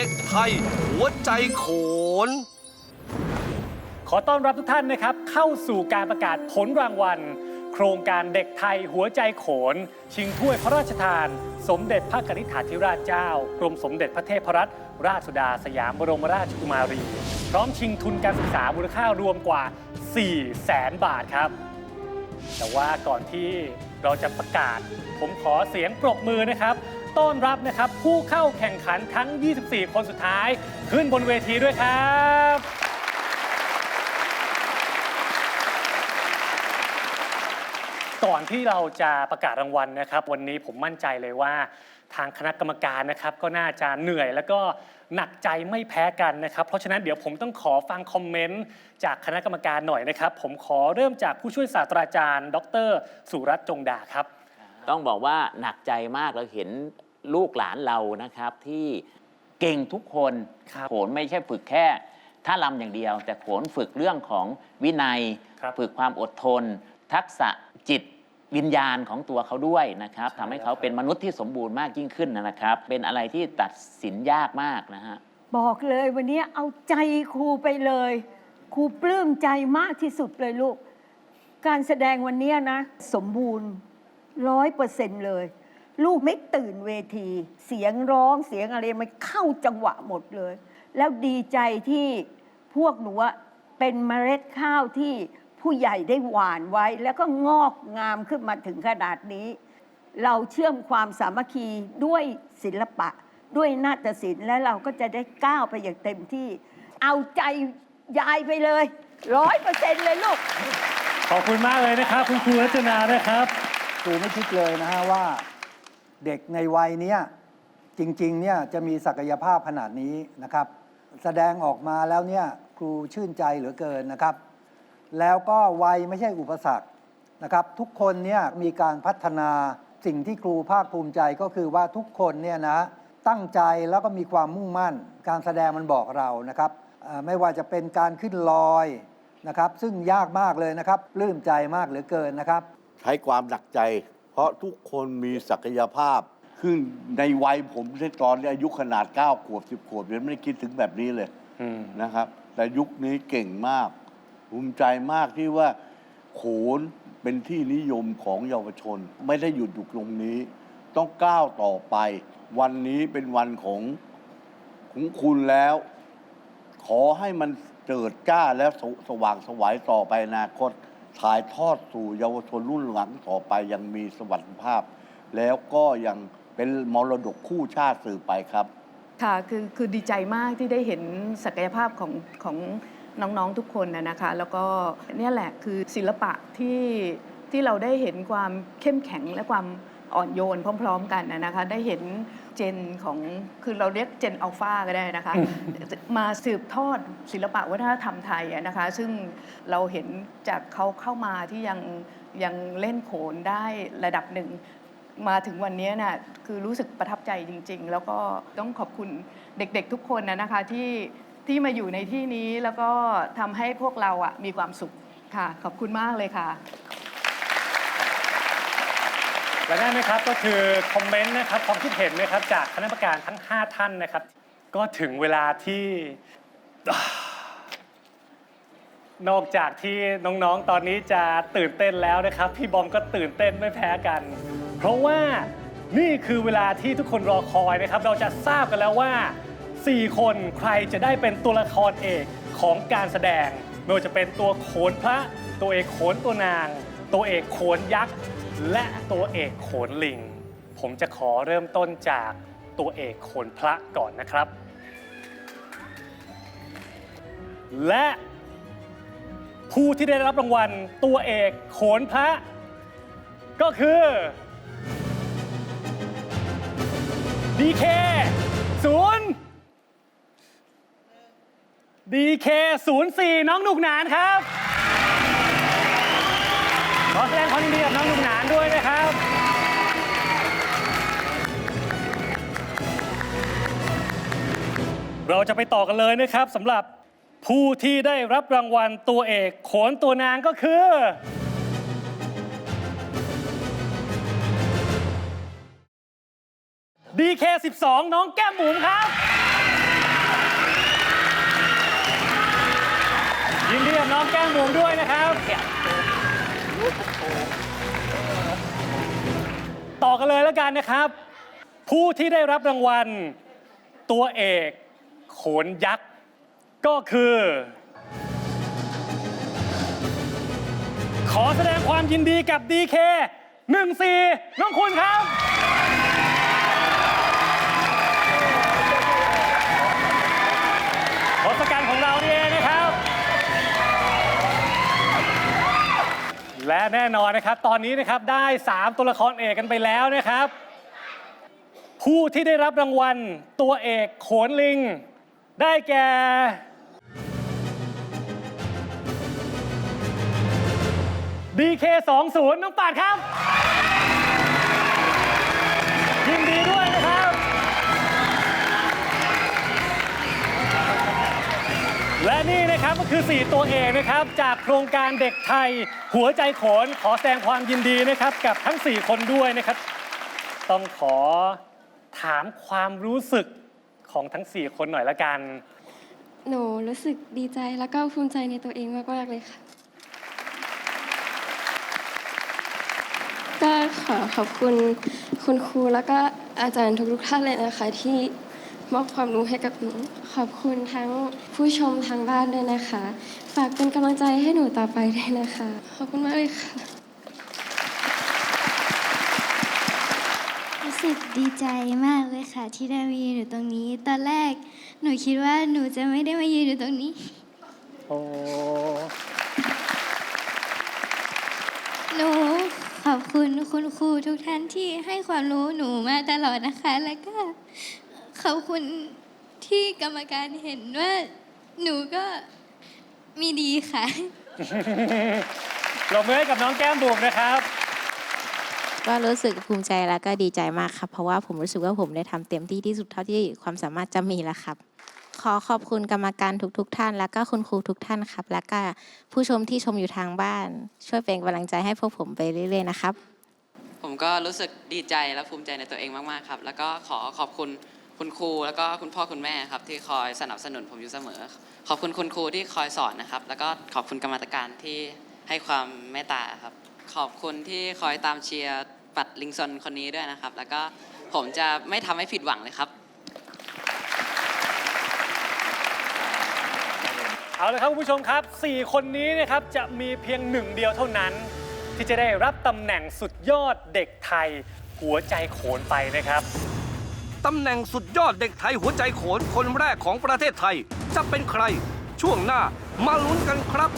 เด็กไทย หัวใจโขน ขอต้อนรับทุกท่านนะครับ เข้าสู่การประกาศผลรางวัล โครงการเด็กไทยหัวใจโขน ชิงถ้วยพระราชทาน สมเด็จพระกนิษฐาธิราชเจ้า กรมสมเด็จพระเทพรัตนราชสุดาสยามบรมราชกุมารี พร้อมชิงทุนการศึกษามูลค่ารวมกว่า4แสนบาทครับ แต่ว่าก่อนที่เราจะประกาศ ผมขอเสียงปรบมือนะครับ ต้อนรับนะครับ ผู้เข้าแข่งขันทั้ง 24 คนสุดท้าย ขึ้นบนเวทีด้วยครับ ก่อนที่เราจะประกาศรางวัลนะครับ วันนี้ผมมั่นใจเลยว่าทางคณะกรรมการนะครับ ก็น่าจะเหนื่อยแล้วก็หนักใจไม่แพ้กันนะครับ เพราะฉะนั้นเดี๋ยวผมต้องขอฟังคอมเมนต์จากคณะกรรมการหน่อยนะครับ ผมขอเริ่มจากผู้ช่วยศาสตราจารย์ ดร สุรัตน์จงดาครับ ต้องบอกว่าหนักใจมากเราเห็นลูกหลานเรานะครับ ที่เก่งทุกคนครับโขนไม่ใช่ฝึกแค่ท่าลำอย่างเดียว แต่โขนฝึกเรื่องของวินัยครับฝึกความอดทน ทักษะจิตวิญญาณของตัวเขาด้วยนะครับใช่ทำให้แล้วเขาครับเป็นมนุษย์ที่สมบูรณ์มากยิ่งขึ้นนะครับ เป็นอะไรที่ตัดสินยากมากนะฮะบอกเลยวันนี้เอาใจครูไปเลย ครูปลื้มใจมากที่สุดเลยลูก การแสดงวันนี้นะ สมบูรณ์ ร้อยเปอร์เซ็นต์เลย ลูกไม่ตื่นเวที เสียงร้องเสียงอะไรมันเข้าจังหวะหมดเลย แล้วดีใจที่พวกหนูอะเป็นเมล็ดข้าวที่ผู้ใหญ่ได้หว่านไว้ แล้วก็งอกงามขึ้นมาถึงขนาดนี้ เราเชื่อมความสามัคคีด้วยศิลปะ ด้วยนาฏศิลป์และเราก็จะได้ก้าวไปอย่างเต็มที่ เอาใจยายไปเลยร้อยเปอร์เซ็นต์เลยลูก ขอบคุณมากเลยนะครับ คุณครูรัชนานะครับ รูไม่คิดเลยนะฮะว่าเด็กในวัยเนี้ยจริงๆเนี่ยจะมีศักยภาพขนาดนี้นะครับ แสดงออกมาแล้วเนี่ยครูชื่นใจเหลือเกินนะครับ แล้วก็วัยไม่ใช่อุปสรรคนะครับ ทุกคนเนี่ยมีการพัฒนาสิ่งที่ครูภาคภูมิใจก็คือว่าทุกคนเนี่ยนะตั้งใจแล้วก็มีความมุ่งมั่น การแสดงมันบอกเรานะครับไม่ว่าจะเป็นการขึ้นลอยนะครับ ซึ่งยากมากเลยนะครับปลื้มใจมากเหลือเกินนะครับ ใช้ความหนักใจ เพราะทุกคนมีศักยภาพ ขึ้นในวัยผมในตอนอายุขนาด 9 ขวบ 10 ขวบยังไม่ได้คิดถึงแบบนี้เลยนะครับ แต่ยุคนี้เก่งมาก ภูมิใจมากที่ว่า โขนเป็นที่นิยมของเยาวชน ไม่ได้หยุดอยู่ตรงนี้ ต้องก้าวต่อไป วันนี้เป็นวันของของคุณแล้ว ขอให้มันเจิดจ้าและสสว่างไสวัยต่อไปอนาคต ถ่ายทอดสู่เยาวชนรุ่นหลังต่อไปยังมีสวัสดิภาพ แล้วก็ยังเป็นมรดกคู่ชาติสื่อไปครับ ค่ะคือคือดีใจมากที่ได้เห็นศักยภาพของของน้องๆทุกคนนะคะ แล้วก็เนี่ยแหละคือศิลปะที่ที่เราได้เห็นความเข้มแข็งและความ อ่อนโยนพร้อม ๆ กันนะนะคะได้เห็นเจนของคือเราเรียกเจนอัลฟาก็ได้นะคะ มาสืบทอดศิลปะวัฒนธรรมไทยอะนะคะ ซึ่งเราเห็นจากเขาเข้ามาที่ยังยังเล่นโขนได้ระดับหนึ่งมาถึงวันนี้น่ะคือรู้สึกประทับใจจริง ๆ แล้วก็ต้องขอบคุณเด็กๆทุกคนนะนะคะที่ที่มาอยู่ในที่นี้แล้วก็ทำให้พวกเราอะมีความสุขค่ะ ขอบคุณมากเลยค่ะ และนั่นนะครับก็คือคอมเมนต์นะครับความคิดเห็นนะครับจากคณะกรรมการทั้ง 5 ท่านนะครับ ก็ถึงเวลาที่ นอกจากที่น้องๆตอนนี้จะตื่นเต้นแล้วนะครับ พี่บอมก็ตื่นเต้นไม่แพ้กัน เพราะว่านี่คือเวลาที่ทุกคนรอคอยนะครับ เราจะทราบกันแล้วว่า 4 คนใครจะได้เป็นตัวละครเอกของการแสดงไม่ว่าจะเป็นตัวโขนพระ ตัวเอกโขนตัวนาง ตัวเอกโขนยักษ์ และตัวเอกโขนลิง ผมจะขอเริ่มต้นจากตัวเอกโขนพระก่อนนะครับ และผู้ที่ได้รับรางวัลตัวเอกโขนพระ ก็คือดีเคศูนย์ดีเคศูนย์สี่น้องหนุกหนานครับ ขอแสดงความยินดีกับน้องหนุ่มหนานด้วยนะครับ เราจะไปต่อกันเลยนะครับสำหรับผู้ที่ได้รับรางวัลตัวเอกโขนตัวนางก็คือ DK12 น้องแก้มหมูครับ ยินดีกับน้องแก้มหมูด้วยนะครับ ต่อกันเลยแล้วกันนะครับ ผู้ที่ได้รับรางวัล ตัวเอกโขนยักษ์ ก็คือ ขอแสดงความยินดีกับดีเค14น้องคุณครับ ทศกัณฐ์ของเราเนี่เองนะ และแน่นอนนะครับ ตอนนี้นะครับได้ 3 ตัวละครเอกกันไปแล้วนะครับ ผู้ที่ได้รับรางวัลตัวเอกโขนลิง ได้แก่ดีเคสองศูน้องปาดครับ และนี่นะครับก็คือ 4 ตัวเอกนะครับ จากโครงการเด็กไทย หัวใจโขนขอแสดงความยินดีนะครับ กับทั้ง 4 คนด้วยนะครับ ต้องขอถามความรู้สึกของทั้ง 4 คนหน่อยละกัน หนูรู้สึกดีใจแล้วก็ภูมิใจในตัวเองมากๆเลยค่ะ ก็ขอขอบคุณคุณครูแล้วก็อาจารย์ทุกๆท่านเลยนะคะที่ มอบความรู้ให้กับหนู ขอบคุณทั้งผู้ชมทางบ้านด้วยนะคะ ฝากเป็นกำลังใจให้หนูต่อไปด้วยนะคะ ขอบคุณมากเลยค่ะ รู้สึกดีใจมากเลยค่ะ ที่ได้มายืนอยู่ตรงนี้ ตอนแรกหนูคิดว่าหนูจะไม่ได้มายืนอยู่ตรงนี้ โอ้ หนูขอบคุณคุณครูทุกท่านที่ให้ความรู้หนูมาตลอดนะคะ แล้วก็ ขอบคุณที่กรรมการเห็นว่าหนูก็มีดีค่ะเรามือให้กับน้องแก้มบุ๋มนะครับ ก็รู้สึกภูมิใจแล้วก็ดีใจมากครับเพราะว่าผมรู้สึกว่าผมได้ทำเต็มที่ที่สุดเท่าที่ความสามารถจะมีแล้วครับ ขอขอบคุณกรรมการทุกๆทท่าน แล้วก็คุณครูทุกท่านครับ แล้วก็ผู้ชมที่ชมอยู่ทางบ้าน ช่วยเป็นกำลังใจให้พวกผมไปเรื่อยๆนะครับ ผมก็รู้สึกดีใจและภูมิใจในตัวเองมาก ๆ ครับ แล้วก็ขอขอบคุณ คุณครูแล้วก็คุณพ่อคุณแม่ครับที่คอยสนับสนุนผมอยู่เสมอ ขอบคุณคุณครูที่คอยสอนนะครับ แล้วก็ขอบคุณกรรมการที่ให้ความเมตตาครับ ขอบคุณที่คอยตามเชียร์ปัดลิงซอนคนนี้ด้วยนะครับ แล้วก็ผมจะไม่ทำให้ผิดหวังเลยครับเอาละครับคุณผู้ชมครับ 4 คนนี้นะครับจะมีเพียงหนึ่งเดียวเท่านั้น ที่จะได้รับตำแหน่งสุดยอดเด็กไทย หัวใจโขนไปนะครับ ตำแหน่งสุดยอดเด็กไทยหัวใจโขนคนแรกของประเทศไทย จะเป็นใคร ช่วงหน้ามาลุ้นกันครับ